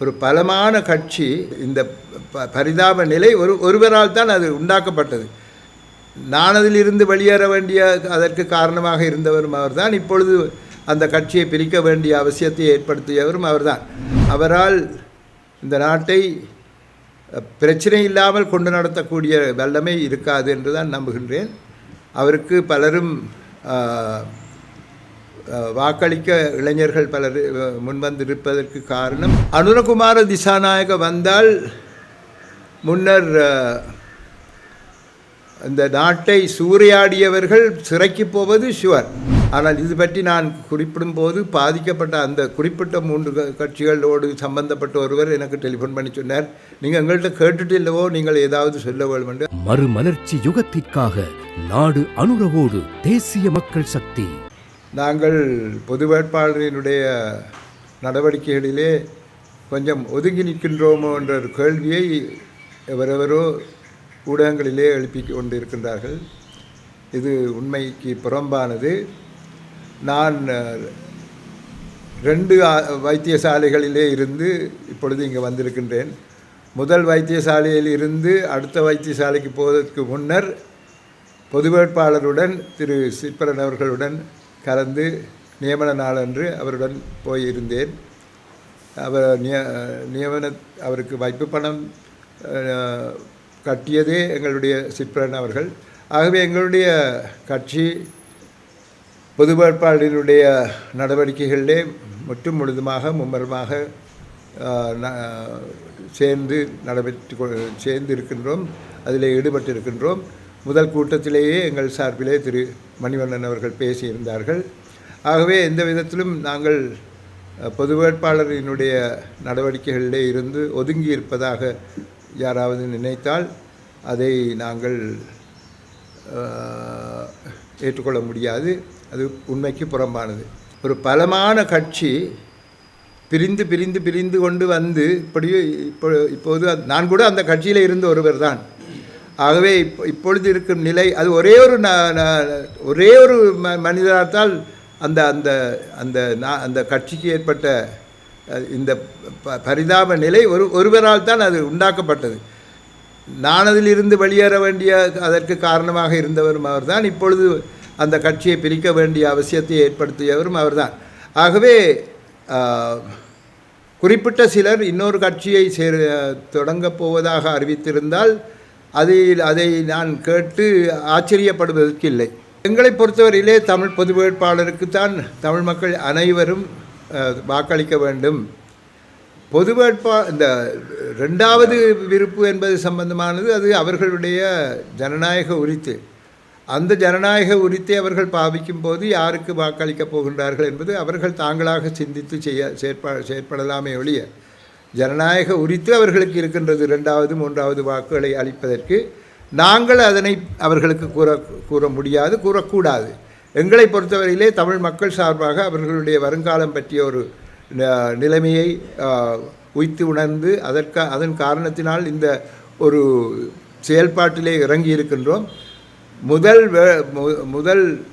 ஒரு பலமான கட்சி இந்த ப- பரிதாப நிலை ஒரு ஒருவரால் தான் அது உண்டாக்கப்பட்டது. நான் அதிலிருந்து வெளியேற வேண்டிய அதற்கு காரணமாக இருந்தவரும் அவர்தான். இப்பொழுது அந்த கட்சியை பிரிக்க வேண்டிய அவசியத்தை ஏற்படுத்தியவரும் அவர்தான். அவரால் இந்த நாட்டை பிரச்சனை இல்லாமல் கொண்டு நடத்தக்கூடிய வல்லமை இருக்காது என்று தான் நம்புகின்றேன். அவருக்கு பலரும் வாக்களிக்க இளைஞர்கள் பலர் முன்வந்திருப்பதற்கு காரணம் அனுரகுமார திசாநாயக வந்தால் முன்னர் அந்த இந்த நாட்டை சூறையாடியவர்கள் சிறைக்கு போவது ஷுவர். ஆனால் இது பற்றி நான் குறிப்பிடும் போது பாதிக்கப்பட்ட அந்த குறிப்பிட்ட மூன்று கட்சிகளோடு சம்பந்தப்பட்ட ஒருவர் எனக்கு டெலிஃபோன் பண்ணி சொன்னார். நீங்கள் எங்கள்கிட்ட கேட்டுட்டு இல்லவோ நீங்கள் ஏதாவது சொல்ல வேண்டும் என்று. மறுமலர்ச்சி யுகத்திற்காக நாடு அனுரவோடு தேசிய மக்கள் சக்தி. நாங்கள் பொது வேட்பாளரினுடைய நடவடிக்கைகளிலே கொஞ்சம் ஒதுங்கி நிற்கின்றோமோ என்ற ஒரு கேள்வியை எவரெவரோ ஊடகங்களிலே எழுப்பி கொண்டிருக்கின்றார்கள். இது உண்மைக்கு புறம்பானது. நான் ரெண்டு வைத்தியசாலைகளிலே இருந்து இப்பொழுது இங்கே வந்திருக்கின்றேன். முதல் வைத்தியசாலையில் இருந்து அடுத்த வைத்தியசாலைக்கு போவதற்கு முன்னர் பொது வேட்பாளருடன் திரு சிற்பரன் அவர்களுடன் கலந்து நியமன நாளன்று அவருடன் போயிருந்தேன். அவர் நிய நியமன அவருக்கு வைப்பு பணம் கட்டியதே எங்களுடைய சிப்ரன் அவர்கள். ஆகவே எங்களுடைய கட்சி பொது வேட்பாளரினுடைய நடவடிக்கைகளிலே முற்றும் முழுதுமாக மும்மரமாக சேர்ந்து நடைபெற்று சேர்ந்து இருக்கின்றோம் அதில் ஈடுபட்டிருக்கின்றோம். முதல் கூட்டத்திலேயே எங்கள் சார்பிலே திரு மணிவண்ணன் அவர்கள் பேசியிருந்தார்கள். ஆகவே எந்த விதத்திலும் நாங்கள் பொது வேட்பாளரினுடைய நடவடிக்கைகளிலே இருந்து ஒதுங்கி இருப்பதாக யாராவது நினைத்தால் அதை நாங்கள் ஏற்றுக்கொள்ள முடியாது. அது உண்மைக்கு புறம்பானது. ஒரு பலமான கட்சி பிரிந்து பிரிந்து பிரிந்து கொண்டு வந்து இப்படியே இப்போ இப்போது நான் கூட அந்த கட்சியில் இருந்த ஒருவர் தான். ஆகவே இப்போ இப்பொழுது இருக்கும் நிலை அது ஒரே ஒரு ந- ந- ஒரே ஒரு ம மனிதரால் அந்த அந்த அந்த அந்த கட்சிக்கு ஏற்பட்ட இந்த ப பரிதாப நிலை ஒரு ஒருவரால் தான் அது உண்டாக்கப்பட்டது. நான் அதிலிருந்து வெளியேற வேண்டிய அதற்கு காரணமாக இருந்தவரும் அவர்தான். இப்பொழுது அந்த கட்சியை பிரிக்க வேண்டிய அவசியத்தை ஏற்படுத்தியவரும் அவர்தான். ஆகவே குறிப்பிட்ட சிலர் இன்னொரு கட்சியை சேர தொடங்கப் போவதாக அறிவித்திருந்தால் அதில் அதை நான் கேட்டு ஆச்சரியப்படுவதற்கு இல்லை எங்களை பொறுத்தவரையிலே தமிழ் பொது வேட்பாளருக்குத்தான் தமிழ் மக்கள் அனைவரும் வாக்களிக்க வேண்டும். பொது வேட்பா இந்த ரெண்டாவது விருப்பு என்பது சம்பந்தமானது அது அவர்களுடைய ஜனநாயக உரித்து. அந்த ஜனநாயக உரித்தை அவர்கள் பாவிக்கும் போது யாருக்கு வாக்களிக்கப் போகின்றார்கள் என்பது அவர்கள் தாங்களாக சிந்தித்து செய்ய செயற்ப செயற்படலாமே ஒழிய ஜனநாயக உரித்து அவர்களுக்கு இருக்கின்றது ரெண்டாவது மூன்றாவது வாக்குகளை அளிப்பதற்கு. நாங்கள் அதனை அவர்களுக்கு கூற கூற முடியாது கூறக்கூடாது. எங்களை பொறுத்தவரையிலே தமிழ் மக்கள் சார்பாக அவர்களுடைய வருங்காலம் பற்றிய ஒரு ந- நிலைமையை உய்த்து உணர்ந்து அதற்கா அதன் காரணத்தினால் இந்த ஒரு செயல்பாட்டிலே இறங்கி இருக்கின்றோம் முதல் வே- மு- முதல்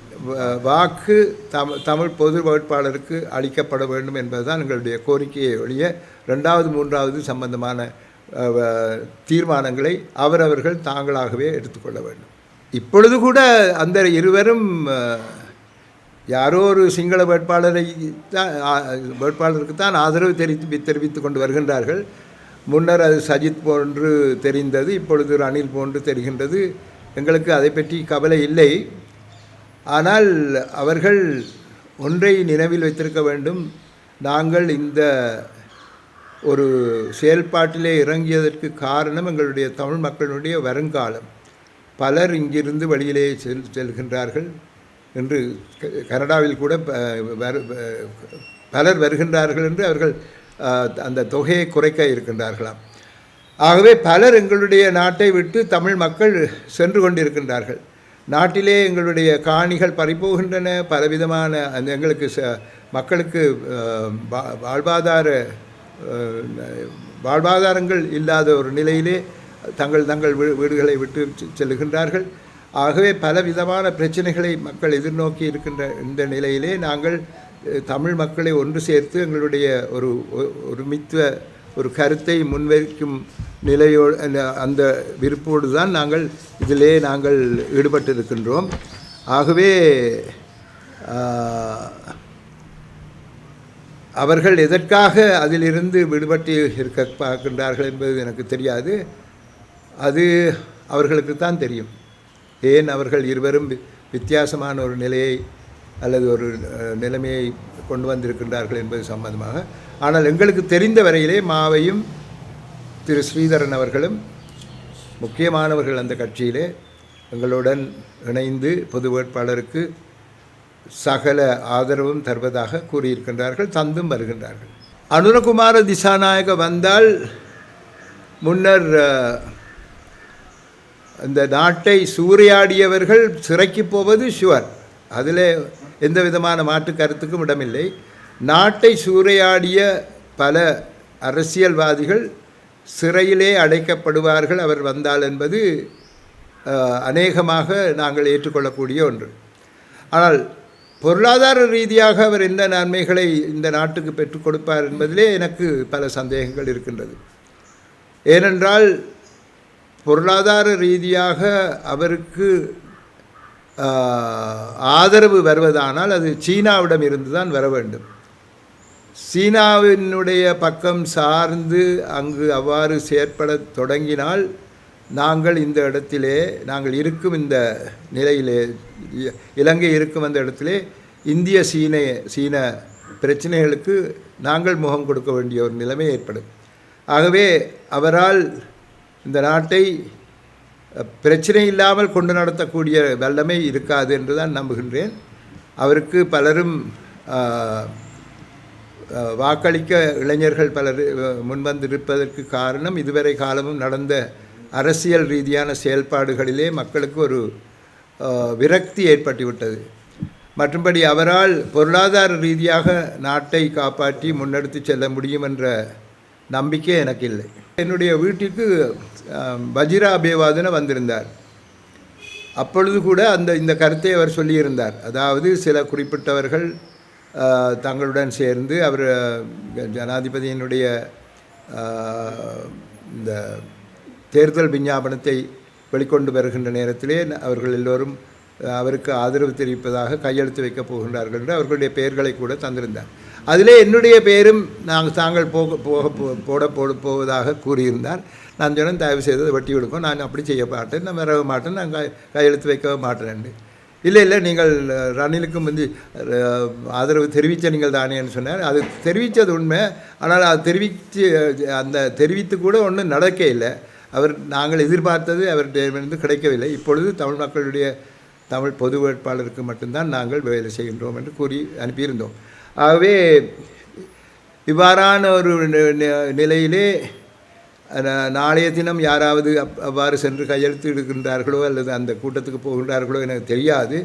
வாக்கு தம் தமிழ் பொது வேட்பாளருக்கு அளிக்கப்பட வேண்டும் என்பதுதான் எங்களுடைய கோரிக்கையை ஒழிய ரெண்டாவது மூன்றாவது சம்பந்தமான தீர்மானங்களை அவரவர்கள் தாங்களாகவே எடுத்துக்கொள்ள வேண்டும். இப்பொழுது கூட அந்த இருவரும் யாரோ ஒரு சிங்கள வேட்பாளரை தான் வேட்பாளருக்கு தான் ஆதரவு தெரிவித்து தெரிவித்து கொண்டு வருகின்றார்கள். முன்னர் அது சஜித் போன்று தெரிந்தது இப்பொழுது ரணில் போன்று தெரிகின்றது. எங்களுக்கு அதை பற்றி கவலை இல்லை. ஆனால் அவர்கள் ஒன்றை நினைவில் வைத்திருக்க வேண்டும். நாங்கள் இந்த ஒரு செயல்பாட்டிலே இறங்கியதற்கு காரணம் எங்களுடைய தமிழ் மக்களுடைய வருங்காலம். பலர் இங்கிருந்து வெளியிலே செல் செல்கின்றார்கள் என்று க- கனடாவில் கூட பலர் வருகின்றார்கள் என்று அவர்கள் அந்த தொகையை குறைக்க இருக்கின்றார்களாம். ஆகவே பலர் எங்களுடைய நாட்டை விட்டு தமிழ் மக்கள் சென்று கொண்டிருக்கின்றார்கள். நாட்டிலே எங்களுடைய காணிகள் பறிபோகின்றன. பலவிதமான அந்த எங்களுக்கு ச மக்களுக்கு வா- வாழ்வாதார வாழ்வாதாரங்கள் இல்லாத ஒரு நிலையிலே தங்கள் தங்கள் வீடுகளை விட்டு செ- செல்லுகின்றார்கள். ஆகவே பல விதமான பிரச்சனைகளை மக்கள் எதிர்நோக்கி இருக்கின்ற இந்த நிலையிலே நாங்கள் தமிழ் மக்களை ஒன்று சேர்த்து எங்களுடைய ஒரு ஒருமித்துவ ஒருமித்த ஒரு கருத்தை முன்வைக்கும் நிலையோடு அந்த- விருப்போடு தான் நாங்கள் இதிலே நாங்கள் ஈடுபட்டிருக்கின்றோம். ஆகவே அவர்கள் எதற்காக அதிலிருந்து விடுபட்டு இருக்க பார்க்கின்றார்கள் என்பது எனக்கு தெரியாது. அது அவர்களுக்கு தான் தெரியும். ஏன் அவர்கள் இருவரும் வித்தியாசமான ஒரு நிலையை அல்லது ஒரு நிலைமையை கொண்டு வந்திருக்கின்றார்கள் என்பது சம்பந்தமாக. ஆனால் எங்களுக்கு தெரிந்த வரையிலே மாவையும் திரு ஸ்ரீதரன் அவர்களும் முக்கியமானவர்கள் அந்த கட்சியிலே. எங்களுடன் இணைந்து பொது வேட்பாளருக்கு சகல ஆதரவும் தருவதாக கூறியிருக்கின்றார்கள் தந்தும் வருகின்றார்கள். அனுரகுமார திசாநாயக வந்தால் முன்னர் இந்த நாட்டை சூறையாடியவர்கள் சிறைக்கு போவது ஷுவர். அதில் எந்த விதமான மாற்று கருத்துக்கும் இடமில்லை. நாட்டை சூறையாடிய பல அரசியல்வாதிகள் சிறையிலே அடைக்கப்படுவார்கள் அவர் வந்தால் என்பது அநேகமாக நாங்கள் ஏற்றுக்கொள்ளக்கூடிய ஒன்று. ஆனால் பொருளாதார ரீதியாக அவர் எந்த நன்மைகளை இந்த நாட்டுக்கு பெற்றுக் கொடுப்பார் என்பதிலே எனக்கு பல சந்தேகங்கள் இருக்கின்றது. ஏனென்றால் பொருளாதார ரீதியாக அவருக்கு ஆதரவு வருவதானால் அது சீனாவிடம் இருந்து தான் வர வேண்டும். சீனாவினுடைய பக்கம் சார்ந்து அங்கு அவ்வாறு செயற்பட தொடங்கினால் நாங்கள் இந்த இடத்திலே நாங்கள் இருக்கும் இந்த நிலையிலே இ- இலங்கை இருக்கும் அந்த இடத்திலே இந்திய சீன சீன பிரச்சனைகளுக்கு நாங்கள் முகம் கொடுக்க வேண்டிய ஒரு நிலைமை ஏற்படும். ஆகவே அவரால் இந்த நாட்டை பிரச்சனை இல்லாமல் கொண்டு நடத்தக்கூடிய வல்லமை இருக்காது என்று தான் நம்புகின்றேன். அவருக்கு பலரும் வாக்களிக்க இளைஞர்கள் பலர் முன்வந்திருப்பதற்கு காரணம் இதுவரை காலமும் நடந்த அரசியல் ரீதியான செயல்பாடுகளிலே மக்களுக்கு ஒரு விரக்தி ஏற்பட்டுவிட்டது. மற்றும்படி அவரால் பொருளாதார ரீதியாக நாட்டை காப்பாற்றி முன்னெடுத்து செல்ல முடியும் என்ற நம்பிக்கை எனக்கு இல்லை என்னுடைய வீட்டுக்கு அஹ், வஜிரா அபேவாதன வந்திருந்தார். அப்பொழுது கூட அந்த இந்த கருத்தை அவர் சொல்லியிருந்தார். அதாவது சில குறிப்பிட்டவர்கள் தங்களுடன் சேர்ந்து அவர் ஜனாதிபதியினுடைய இந்த தேர்தல் விஞ்ஞாபனத்தை வெளிக்கொண்டு வருகின்ற நேரத்திலே அவர்கள் எல்லோரும் அவருக்கு ஆதரவு தெரிவிப்பதாக கையெழுத்து வைக்கப் போகின்றார்கள் என்று அவர்களுடைய பெயர்களை கூட தந்திருந்தார். அதிலே என்னுடைய பெயரும் நாங்கள் தாங்கள் போக போக போட போட போவதாக கூறியிருந்தார். நான் சொன்னேன் தயவு செய்தது வட்டி கொடுக்கும் நான் அப்படி செய்ய மாட்டேன். நான் வரவே மாட்டேன். நான் கையெழுத்து வைக்கவே மாட்டேன். இல்லை இல்லை நீங்கள் ரணிலுக்கும் வந்து ஆதரவு தெரிவித்த நீங்கள் தானேன்னு சொன்னார். அது தெரிவித்தது உண்மை. ஆனால் அது தெரிவித்து அந்த தெரிவித்து கூட ஒன்றும் நடக்க இல்லை. அவர் நாங்கள் எதிர்பார்த்தது அவர்கிட்ட கிடைக்கவில்லை. இப்பொழுது தமிழ் மக்களுடைய தமிழ் பொது வேட்பாளருக்கு மட்டும்தான் நாங்கள் வேலை செய்கின்றோம் என்று கூறி அனுப்பியிருந்தோம். ஆகவே இவ்வாறான ஒரு நிலையிலே நாளைய தினம் யாராவது அப் அவ்வாறு சென்று கையெழுத்து எடுக்கின்றார்களோ அல்லது அந்த கூட்டத்துக்கு போகின்றார்களோ எனக்கு தெரியாது.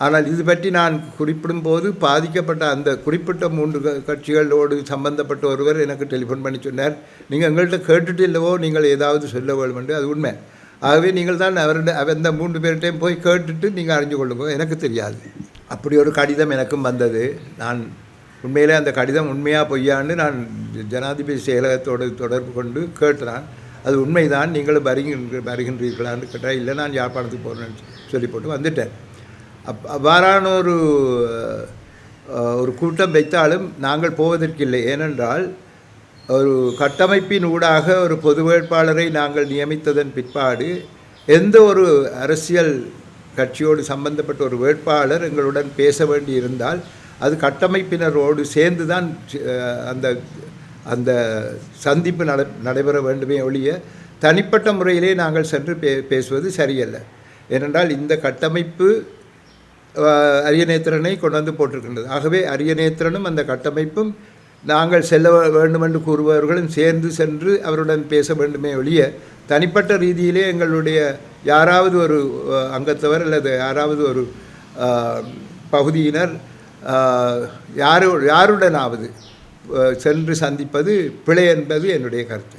ஆனால் இது பற்றி நான் குறிப்பிடும் போது பாதிக்கப்பட்ட அந்த குறிப்பிட்ட மூன்று க- கட்சிகளோடு சம்பந்தப்பட்ட ஒருவர் எனக்கு டெலிஃபோன் பண்ணி சொன்னார். நீங்கள் எங்கள்கிட்ட கேட்டுட்டு இல்லவோ நீங்கள் ஏதாவது சொல்ல வேண்டும் என்று அது உண்மை. ஆகவே நீங்கள் தான் அவருடைய அந்த மூன்று பேர்கிட்டையும் போய் கேட்டுட்டு நீங்கள் அறிஞ்சு கொள்ளுங்க எனக்கு தெரியாது. அப்படி ஒரு கடிதம் எனக்கும் வந்தது. நான் உண்மையிலே அந்த கடிதம் உண்மையாக பொய்யான்னு நான் ஜனாதிபதி செயலகத்தோடு தொடர்பு கொண்டு கேட்டுறான் அது உண்மைதான் நீங்களும் வருகின்ற வருகின்றீர்களான்னு கேட்டால் இல்லை நான் யாழ்ப்பாணத்துக்கு போகிறேன்னு சொல்லி போட்டு வந்துட்டேன். அப் அவ்வாறான ஒரு ஒரு கூட்டம் வைத்தாலும் நாங்கள் போவதற்கில்லை ஏனென்றால் ஒரு கட்டமைப்பின் ஊடாக ஒரு பொது வேட்பாளரை நாங்கள் நியமித்ததன் பிற்பாடு எந்த ஒரு அரசியல் கட்சியோடு சம்பந்தப்பட்ட ஒரு வேட்பாளர் எங்களுடன் பேச வேண்டி இருந்தால் அது கட்டமைப்பினரோடு சேர்ந்து தான் அந்த அந்த சந்திப்பு நட நடைபெற வேண்டுமே ஒழிய தனிப்பட்ட முறையிலே நாங்கள் சென்று பே பேசுவது சரியல்ல. ஏனென்றால் இந்த கட்டமைப்பு அரியநேத்திரனை கொண்டு வந்து போட்டிருக்கின்றது. ஆகவே அரியநேத்திரனும் அந்த கட்டமைப்பும் நாங்கள் செல்ல வேண்டுமென்று வேண்டும் என்று கூறுபவர்களும் சேர்ந்து சென்று அவருடன் பேச வேண்டுமே ஒழிய தனிப்பட்ட ரீதியிலே எங்களுடைய யாராவது ஒரு அங்கத்தவர் அல்லது யாராவது ஒரு பகுதியினர் யாரு யாருடனாவது சென்று சந்திப்பது பிழை என்பது என்னுடைய கருத்து.